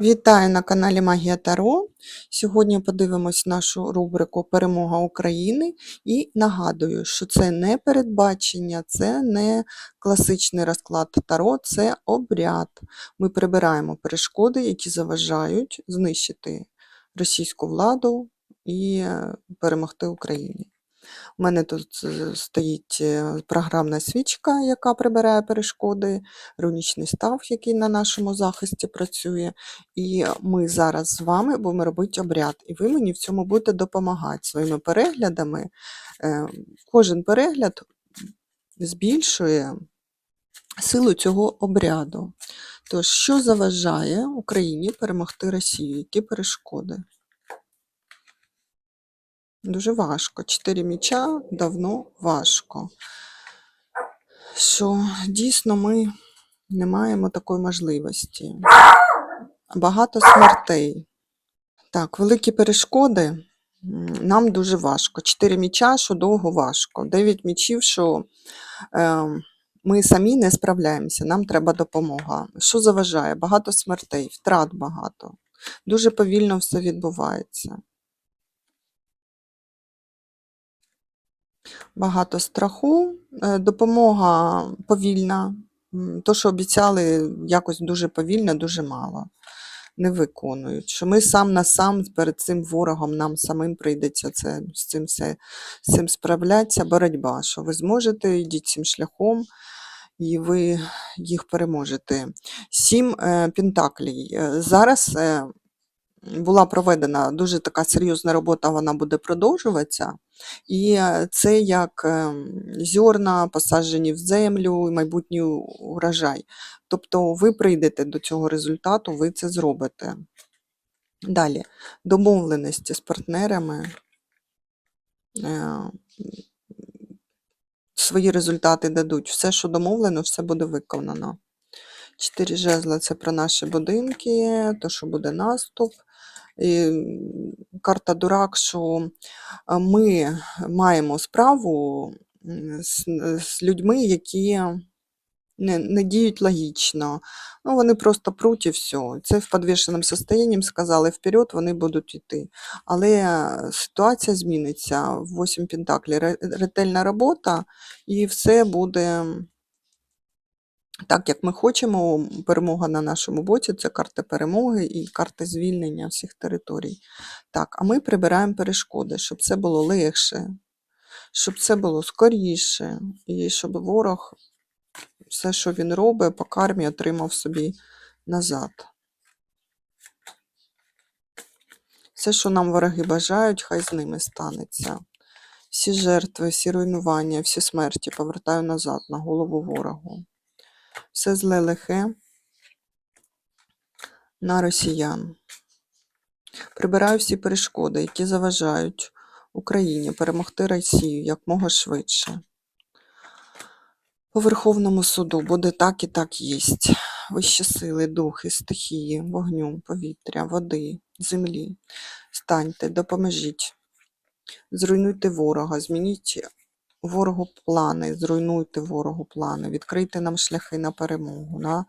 Вітаю на каналі Магія Таро. Сьогодні подивимось нашу рубрику Перемога України і нагадую, що це не передбачення, це не класичний розклад Таро, це обряд. Ми прибираємо перешкоди, які заважають знищити російську владу і е, перемогти Україні. У мене тут е, стоїть е, програмна свічка, яка прибирає перешкоди, рунічний став, який на нашому захисті працює. І ми зараз з вами будемо робити обряд. І ви мені в цьому будете допомагати своїми переглядами. Е, Кожен перегляд збільшує силу цього обряду. Тож, що заважає Україні перемогти Росію? Які перешкоди? Дуже важко. Чотири міча давно важко. Що дійсно ми не маємо такої можливості. Багато смертей. Так, великі перешкоди нам дуже важко. Чотири міча, що довго важко. Дев'ять мічів, що е, ми самі не справляємося, нам треба допомога. Що заважає? Багато смертей, втрат багато. Дуже повільно все відбувається. Багато страху, е, допомога повільна. То, що обіцяли, якось дуже повільно, дуже мало. Не виконують. Що ми сам на сам перед цим ворогом, нам самим прийдеться це, з цим все з цим справлятися, боротьба. Що ви зможете, йдіть цим шляхом, і ви їх переможете. Сім е, пентаклей. Е, Зараз е, була проведена дуже така серйозна робота, вона буде продовжуватися. І е, це як ем, зерна, посаджені в землю, майбутній урожай. Тобто ви прийдете до цього результату, ви це зробите. Далі, домовленості з партнерами. е, Свої результати дадуть. Все, що домовлено, все буде виконано. Чотири жезла це про наші будинки, то, що буде наступ. Карта дурак, що ми маємо справу з, з людьми, які не, не діють логічно. Ну, вони просто пруть і все. Це в підвішеному состоянні сказали вперед, вони будуть йти. Але е, ситуація зміниться. Восім пентаклів, ре- ретельна робота, і все буде так, як ми хочемо. Перемога на нашому боці це карти перемоги і карти звільнення всіх територій. Так, а ми прибираємо перешкоди, щоб це було легше, щоб це було скоріше, і щоб ворог все, що він робить, по кармі отримав собі назад. Все, що нам вороги бажають, хай з ними станеться. Всі жертви, всі руйнування, всі смерті повертаю назад на голову ворогу. Все зле лихе на росіян. Прибираю всі перешкоди, які заважають Україні перемогти Росію якмога швидше. По Верховному суду буде так і так єсть. Вищі сили, духи, стихії, вогню, повітря, води, землі. Станьте, допоможіть. Зруйнуйте ворога, змініть ворогу плани, зруйнуйте ворогу плани, відкрийте нам шляхи на перемогу, на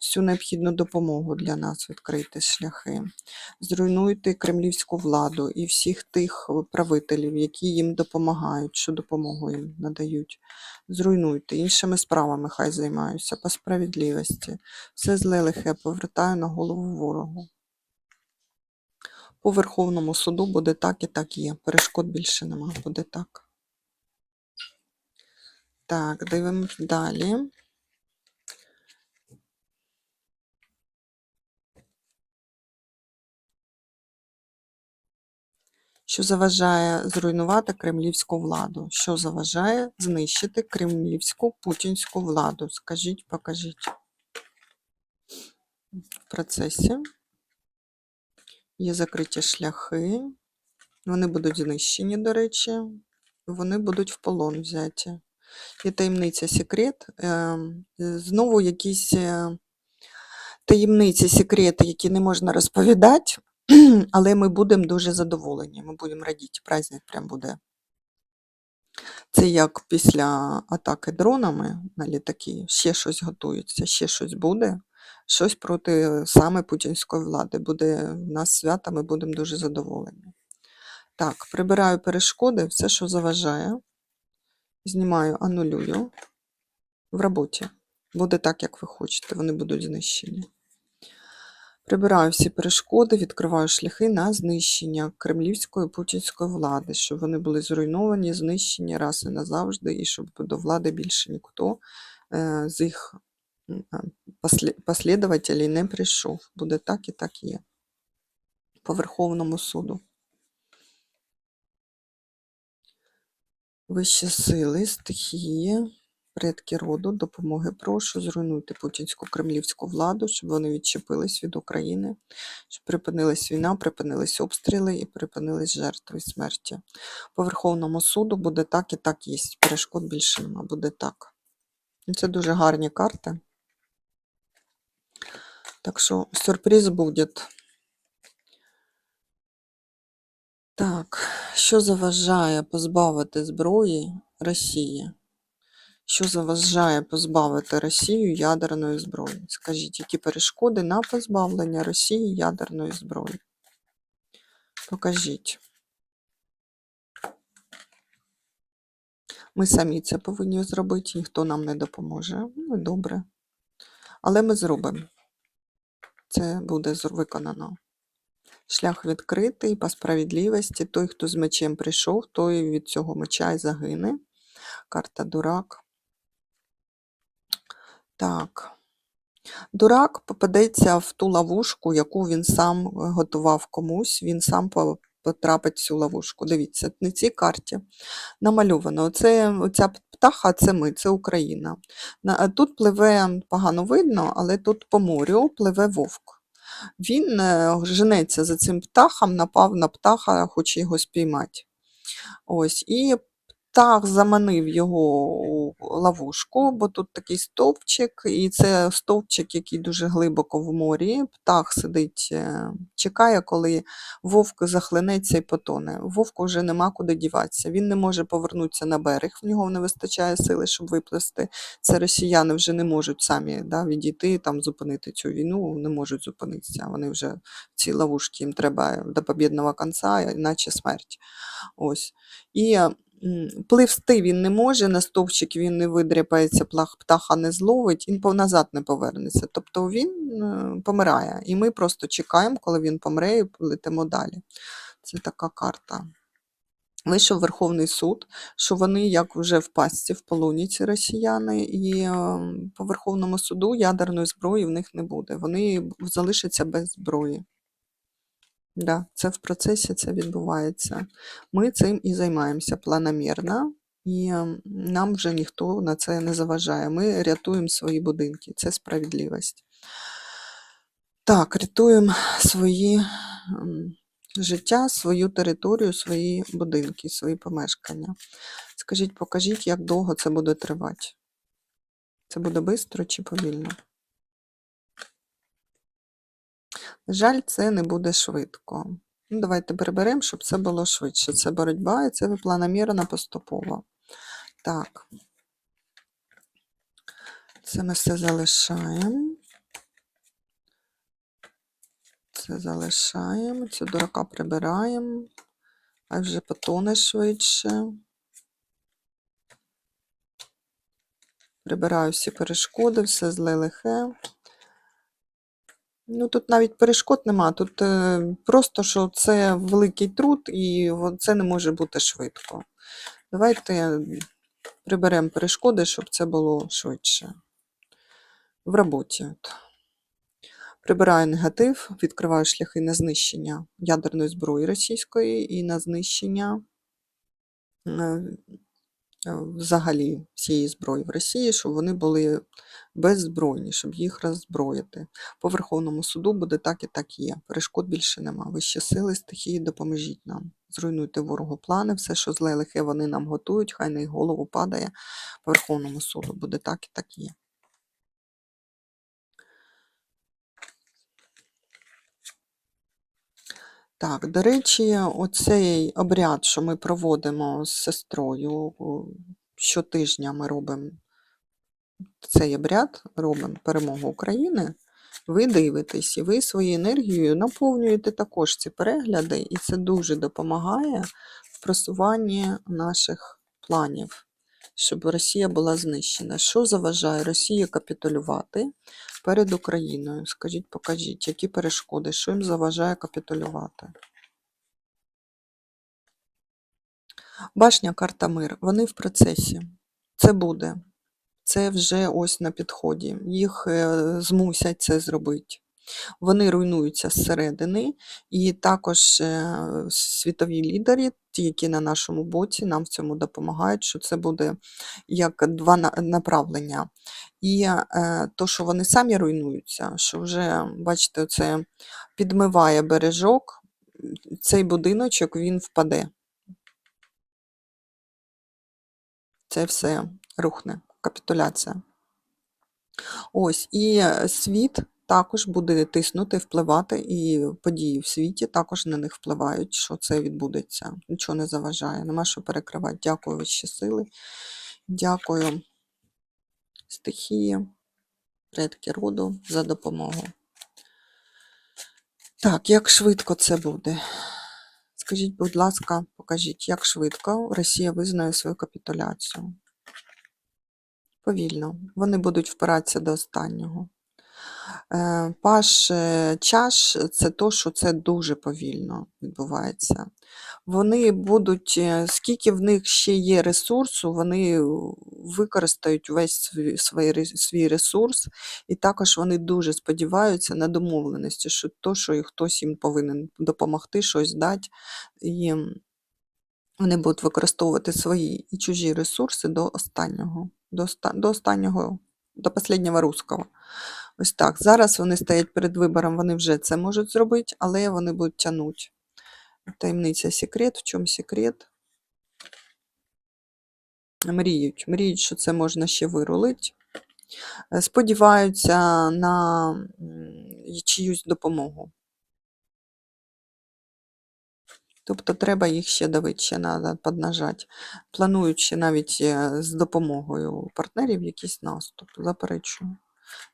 всю необхідну допомогу для нас відкрийте шляхи. Зруйнуйте кремлівську владу і всіх тих правителів, які їм допомагають, що допомогу їм надають. Зруйнуйте, іншими справами хай займаються, по справедливості. Все зле лихе повертаю на голову ворогу. По Верховному суду буде так і так є. Перешкод більше нема, буде так. Так, дивимось далі. Що заважає зруйнувати кремлівську владу? Що заважає знищити кремлівську путінську владу? Скажіть, покажіть. В процесі є закриті шляхи. Вони будуть знищені, до речі. Вони будуть в полон взяті. Є таємниця секрет. Ем, Знову якісь е, таємниці, секрети, які не можна розповідати, але ми будемо дуже задоволені. Ми будемо радіти. Праздник прям буде. Це як після атаки дронами на літаки, ще щось готується, ще щось буде. щось проти саме путінської влади. Буде в нас свята, ми будемо дуже задоволені. Так, прибираю перешкоди, все, що заважає. Знімаю, анулюю в роботі. Буде так, як ви хочете, вони будуть знищені. Прибираю всі перешкоди, відкриваю шляхи на знищення кремлівської путінської влади, щоб вони були зруйновані, знищені раз і назавжди, і щоб до влади більше ніхто е, з їх м, послідователів не прийшов. Буде так і так є. По Верховному суду. Вищі сили, стихії, предки роду, допомоги прошу, зруйнуйте путінську кремлівську владу, щоб вони відчепились від України, щоб припинилась війна, припинились обстріли і припинились жертви смерті. По Верховному суду буде так і так є. Перешкод більше нема, буде так. Це дуже гарні карти. Так що сюрприз буде. Так, що заважає позбавити зброї Росії? Що заважає позбавити Росію ядерної зброї? Скажіть, які перешкоди на позбавлення Росії ядерної зброї? Покажіть. Ми самі це повинні зробити, ніхто нам не допоможе. Ну, добре. Але ми зробимо. Це буде виконано. Шлях відкритий по справедливості. Той, хто з мечем прийшов, той від цього меча і загине. Карта дурак. Так. Дурак попадеться в ту ловушку, яку він сам готував комусь, він сам потрапить в цю ловушку. Дивіться, на цій карті намальовано. Оце, оця птаха це ми, це Україна. Тут пливе, погано видно, але тут по морю пливе вовк. Він е, женеться за цим птахом, напав на птаха, хоче його спіймати. Ось, і птах заманив його у ловушку, бо тут такий стовпчик, і це стовпчик, який дуже глибоко в морі. Птах сидить, е, чекає, коли вовк захлинеться і потоне. Вовку вже нема куди діватися. Він не може повернутися на берег, в нього не вистачає сили, щоб виплисти. Це росіяни вже не можуть самі да, відійти, там, зупинити цю війну, не можуть зупинитися. Вони вже в цій ловушці, їм треба до побідного кінця, іначе смерть. Ось. І пливсти він не може, на стовпчик він не видряпається, птаха не зловить, він пов- назад не повернеться. Тобто він е, помирає. І ми просто чекаємо, коли він помре, і летимо далі. Це така карта. Вийшов Верховний суд, що вони як вже в пастці в полоні ці росіяни, і е, по Верховному суду ядерної зброї в них не буде. Вони залишаться без зброї. Да, це в процесі це відбувається. Ми цим і займаємося планомірно, і нам вже ніхто на це не заважає. Ми рятуємо свої будинки. Це справедливість. Так, рятуємо свої життя, свою територію, свої будинки, свої помешкання. Скажіть, покажіть, як довго це буде тривати? Це буде швидко чи повільно? На жаль, це не буде швидко. Ну, давайте приберемо, щоб це було швидше. Це боротьба, і це планомірно поступово. Так. Це ми все залишаємо. Це залишаємо. Цю дурака прибираємо. А вже потоне швидше. Прибираю всі перешкоди, все зле лихе. Ну, тут навіть перешкод нема. Тут е, просто, що це великий труд, і це не може бути швидко. Давайте приберемо перешкоди, щоб це було швидше. В роботі. От. Прибираю негатив, відкриваю шляхи на знищення ядерної зброї російської і на знищення е, взагалі всієї зброї в Росії, щоб вони були беззбройні, щоб їх роззброїти. По Верховному суду буде так і так є. Перешкод більше нема. Вищі сили, стихії, допоможіть нам. Зруйнуйте ворогу плани, все, що зле лихе вони нам готують, хай на їх голову падає. По Верховному суду буде так і так є. Так, до речі, оцей обряд, що ми проводимо з сестрою, щотижня ми робимо цей обряд, робимо перемогу України. ви дивитесь, і ви своєю енергією наповнюєте також ці перегляди, і це дуже допомагає в просуванні наших планів, щоб Росія була знищена. Що заважає Росії капітулювати перед Україною? Скажіть, покажіть, які перешкоди, що їм заважає капітулювати? Башня карта мир. Вони в процесі. Це буде. Це вже ось на підході. Їх е, змусять це зробити. Вони руйнуються зсередини, і також е, світові лідери, ті, які на нашому боці, нам в цьому допомагають, що це буде як два направлення. І е, то, що вони самі руйнуються, що вже, бачите, це підмиває бережок, цей будиночок він впаде. Це все рухне, капітуляція. Ось, і е, світ також буде тиснути, впливати, і події в світі також на них впливають, що це відбудеться. Нічого не заважає, нема що перекривати. Дякую вищі сили. Дякую стихії, предки роду за допомогу. Так, як швидко це буде? Скажіть, будь ласка, покажіть, як швидко Росія визнає свою капітуляцію? Повільно. Вони будуть впиратися до останнього. Е, Паш е, чаш це то, що це дуже повільно відбувається. Вони будуть, е, скільки в них ще є ресурсу, вони використають весь свій, свій ресурс, і також вони дуже сподіваються на домовленості, що то, що хтось їм повинен допомогти, щось дати. І вони будуть використовувати свої і чужі ресурси до останнього, до, оста- до останнього, до останнього русского. Ось так. Зараз вони стоять перед вибором, вони вже це можуть зробити, але вони будуть тягнути. Таємниця секрет. В чому секрет? Мріють. Мріють, що це можна ще вирулити. Е, Сподіваються на чиюсь допомогу. Тобто треба їх ще давити, ще треба поднажати. Планують ще навіть е, з допомогою партнерів якийсь наступ. Заперечую.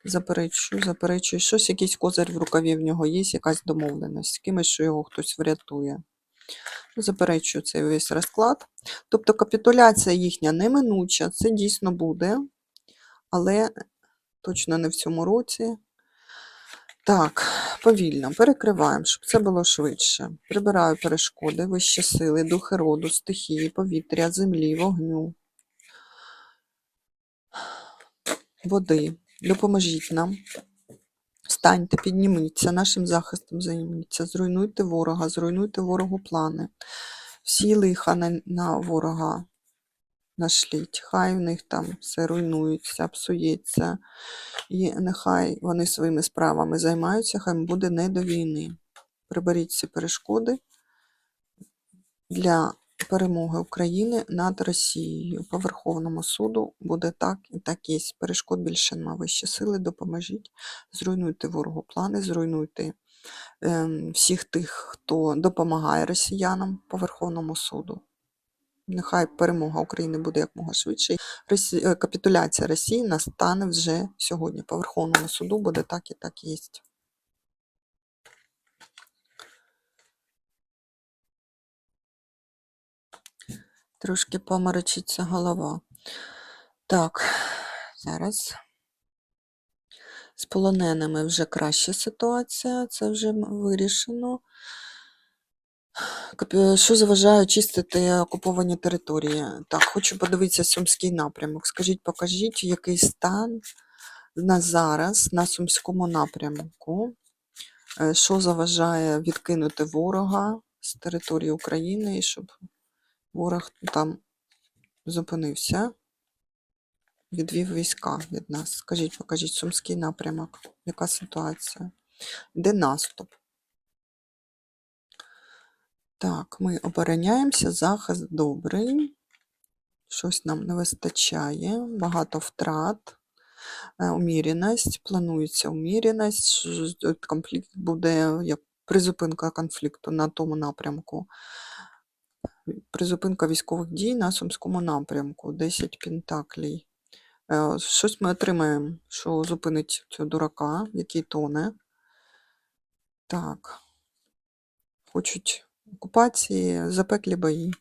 Заперечую, заперечую. Щось, якийсь козир в рукаві в нього є, якась домовленість з кимось, що його хтось врятує. Заперечую цей весь розклад. Тобто капітуляція їхня неминуча, це дійсно буде, але точно не в цьому році. Так, повільно перекриваємо, щоб це було швидше. Прибираю перешкоди, вищі сили, духи роду, стихії, повітря, землі, вогню, води. Допоможіть нам. Встаньте, підніміться, нашим захистом займіться, зруйнуйте ворога, зруйнуйте ворогу плани. Всі лиха на, на ворога нашліть. Хай в них там все руйнується, псується. І нехай вони своїми справами займаються, хай буде не до війни. Приберіть ці перешкоди для перемоги України над Росією. По Верховному суду буде так і так є. Перешкод більше нема. Вищі сили, допоможіть. Зруйнуйте ворогу плани, зруйнуйте ем, всіх тих, хто допомагає росіянам по Верховному суду. Нехай перемога України буде якмога швидше. Е, Капітуляція Росії настане вже сьогодні. По Верховному суду буде так і так є. Трошки поморочиться голова. Так, зараз. З полоненими вже краща ситуація, це вже вирішено. Що заважає очистити окуповані території? Так, хочу подивитися Сумський напрямок. Скажіть, покажіть, який стан на зараз на Сумському напрямку? Е, Що заважає відкинути ворога з території України щоб ворог там зупинився, відвів війська від нас? Скажіть, покажіть Сумський напрямок. Яка ситуація? Де наступ? Так, ми обороняємося, захист добрий. Щось нам не вистачає, багато втрат, е, уміреність, планується уміреність, конфлікт буде як призупинка конфлікту на тому напрямку. Призупинка військових дій на Сумському напрямку, 10 пентаклей. Е, Щось ми отримаємо, що зупинить цього дурака, який тоне. Так. Хочуть окупації, запеклі бої.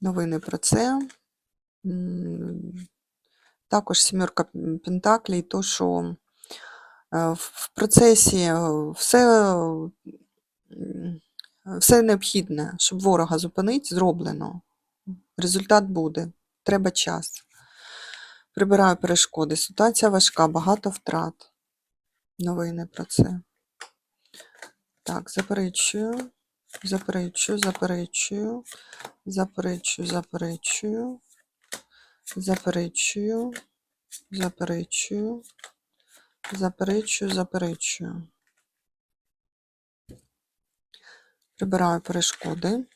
Новини про це. Також сімерка П- Пентаклей, то, що в в процесі е, все, все необхідне, щоб ворога зупинити, зроблено. Результат буде. Треба час. Прибираю перешкоди. Ситуація важка, багато втрат. Новини про це. Так, заперечую, заперечую, заперечую, заперечую, заперечую, заперечую, заперечую, заперечую, заперечую. Прибираю перешкоди.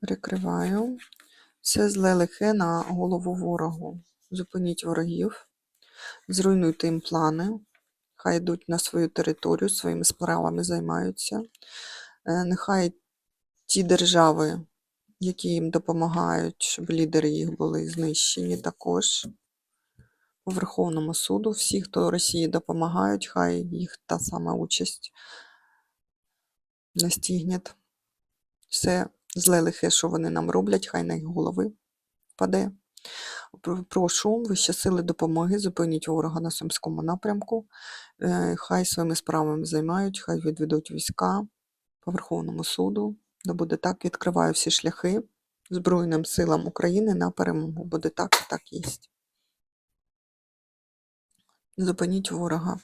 Перекриваю. Все зле лихе на голову ворогу. Зупиніть ворогів, зруйнуйте їм плани, хай йдуть на свою територію, своїми справами займаються. Е, Нехай ті держави, які їм допомагають, щоб лідери їх були знищені також. По Верховному суду, всі, хто Росії допомагають, хай їх та сама участь настігне. Все зле лихе, що вони нам роблять, хай на їх голови впаде. Пр- Прошу вище сили допомоги, зупиніть ворога на Сумському напрямку. Е, Хай своїми справами займають, хай відведуть війська по Верховному суду. Да буде так, відкриваю всі шляхи Збройним силам України на перемогу. Буде так так єсть. Зупиніть ворога.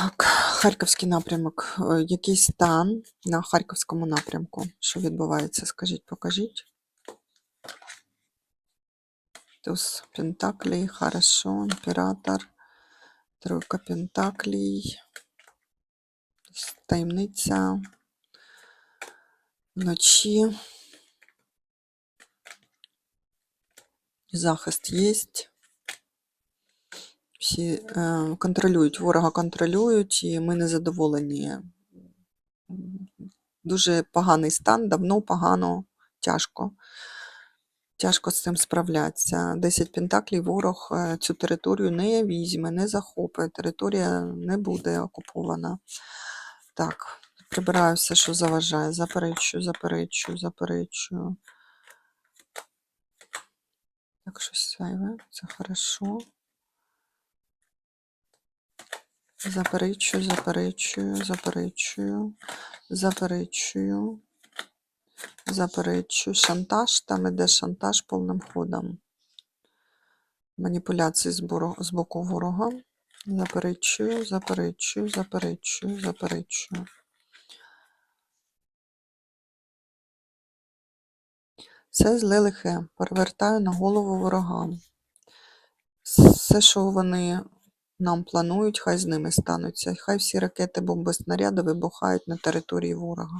Так, Харківський напрямок. Е, Який стан на Харківському напрямку? Що відбувається? Скажіть, покажіть. Туз Пентаклей, хорошо, імператор, тройка Пентаклей, таємниця, вночі. Захист є. Всі е, контролюють, ворога контролюють, і ми не задоволені. Дуже поганий стан, давно погано, тяжко. Тяжко з цим справлятися. 10 пентаклів ворог е, цю територію не візьме, не захопить. Територія не буде окупована. Так, прибираю все, що заважає. Заперечую, заперечую, заперечую. Так, щось зайве, це хорошо. Заперечую, заперечую, заперечую, заперечую, заперечую. Шантаж, там іде шантаж повним ходом. Маніпуляції з, боку ворога. Заперечую, заперечую, заперечую, заперечую. Все зле лихе, перевертаю на голову ворогам. Все, що вони нам планують, хай з ними стануться. Хай всі ракети, бомби, снаряди вибухають на території ворога.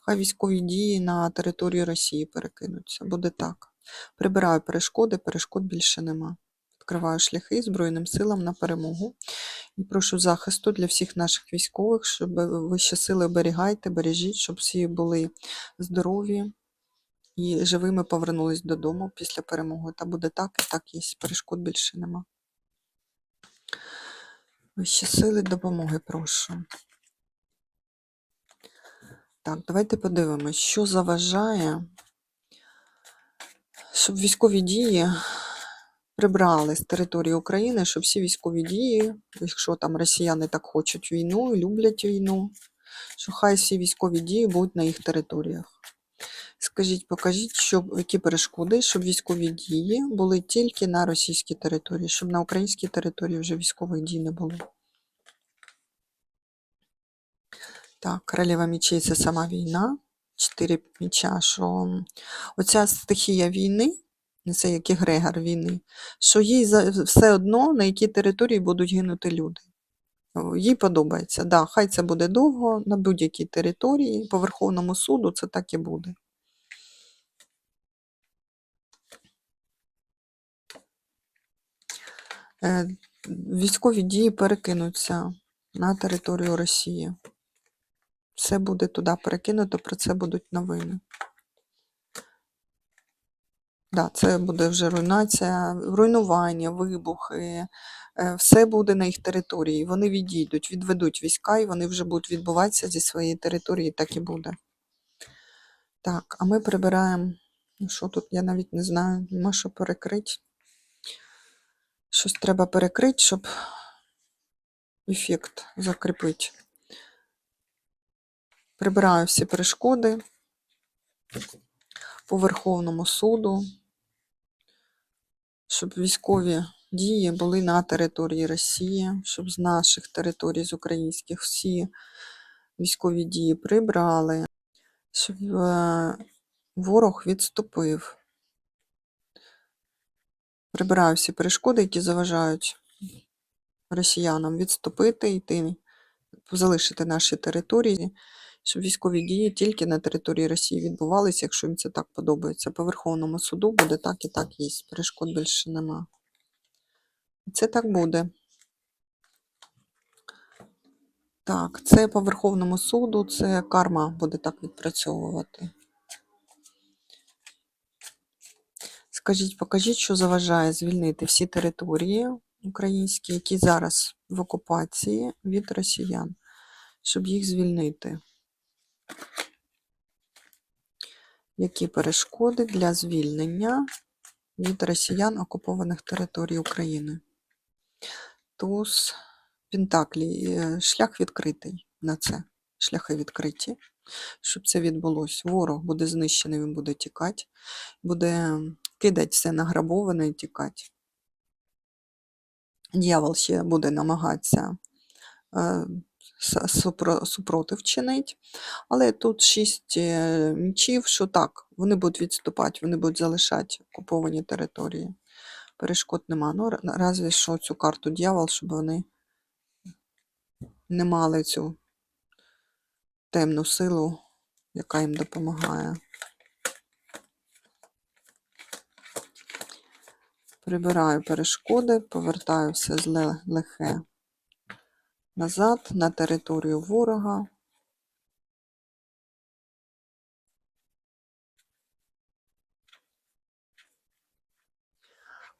Хай військові дії на території Росії перекинуться. Буде так. Прибираю перешкоди, перешкод більше нема. Відкриваю шляхи Збройним силам на перемогу. І прошу захисту для всіх наших військових, щоб вищі сили оберігайте, бережіть, щоб всі були здорові і живими повернулись додому після перемоги. Та буде так, і так є. Перешкод більше нема. Вищі сили допомоги прошу. Так, давайте подивимось, що заважає, щоб військові дії прибрали з території України, щоб всі військові дії, якщо там росіяни так хочуть війну, люблять війну, що хай всі військові дії будуть на їх територіях. Скажіть, покажіть, щоб, які перешкоди, щоб військові дії були тільки на російській території, щоб на українській території вже військових дій не було. Так, королева мечей це сама війна. Чотири меча, що оця стихія війни, Це як егрегор війни, що їй все одно, на якій території будуть гинути люди. Їй подобається. Да, хай це буде довго, на будь-якій території, по Верховному суду це так і буде. Е, Військові дії перекинуться на територію Росії. Все буде туди перекинуто, про це будуть новини. Да, це буде вже руйнація, руйнування, вибухи. Е, Все буде на їх території. Вони відійдуть, відведуть війська, і вони вже будуть відбуватися зі своєї території, так і буде. Так, а ми прибираємо. Ну що тут, я навіть не знаю, нема що перекрити. Щось треба перекрити, щоб ефект закріпити. Прибираю всі перешкоди по Верховному суду, щоб військові дії були на території Росії, щоб з наших територій, з українських, всі військові дії прибрали, щоб е, ворог відступив. Прибираю всі перешкоди, які заважають росіянам відступити, йти, залишити наші території, щоб військові дії тільки на території Росії відбувалися, якщо їм це так подобається. По Верховному суду буде так і так є. Перешкод більше нема. Це так буде. Так, це по Верховному суду, це карма буде так відпрацьовувати. Скажіть, покажіть, що заважає звільнити всі території українські, які зараз в окупації від росіян, щоб їх звільнити. Які перешкоди для звільнення від росіян окупованих територій України? Туз Пентаклі. е, Шлях відкритий на це. Шляхи відкриті. Щоб це відбулося. Ворог буде знищений, він буде тікати, буде кидати все награбоване і тікати. Дьявол ще буде намагатися е, супротив чинить. Але тут шість е, мічів, що так, вони будуть відступати, вони будуть залишати окуповані території. Перешкод нема. Ну, р- разве що цю карту дьявол, щоб вони не мали цю темну силу, яка їм допомагає. Прибираю перешкоди, повертаю все зле лихе назад на територію ворога.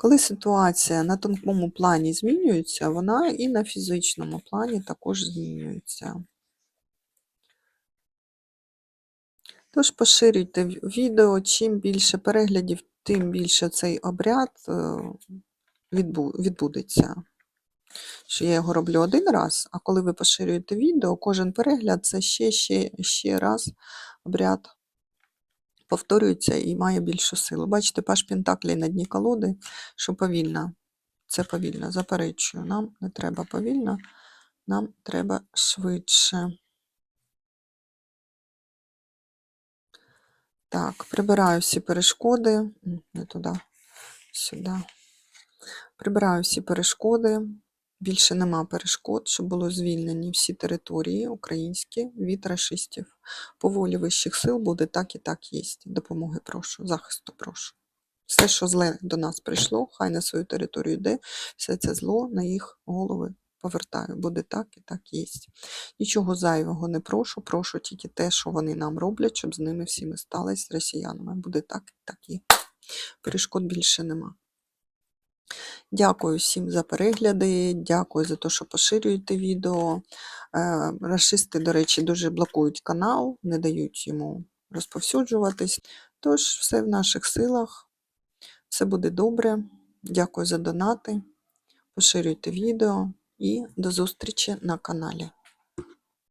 Коли ситуація на тонкому плані змінюється, вона і на фізичному плані також змінюється. Тож поширюйте відео, чим більше переглядів, тим більше цей обряд е, відбудеться. Що я його роблю один раз, а коли ви поширюєте відео, кожен перегляд це ще, ще, ще раз обряд повторюється і має більшу силу. Бачите, паш Пентаклі на дні колоди, що повільно. Це повільно, заперечую. Нам не треба повільно, нам треба швидше. Так, прибираю всі перешкоди. Не туди, сюди. Прибираю всі перешкоди. Більше нема перешкод, щоб було звільнені всі території українські від рашистів. По волі вищих сил буде так і так є. Допомоги прошу, захисту прошу. Все, що зле до нас прийшло, хай на свою територію йде, все це зло на їх голови повертаю. Буде так і так є. Нічого зайвого не прошу, прошу тільки те, що вони нам роблять, щоб з ними всіми сталося, з росіянами. Буде так і так є. Перешкод більше нема. Дякую всім за перегляди, дякую за те, що поширюєте відео. Расисти, Рашисти, до речі, дуже блокують канал, не дають йому розповсюджуватись. Тож, все в наших силах, все буде добре. Дякую за донати. Поширюйте відео і до зустрічі на каналі.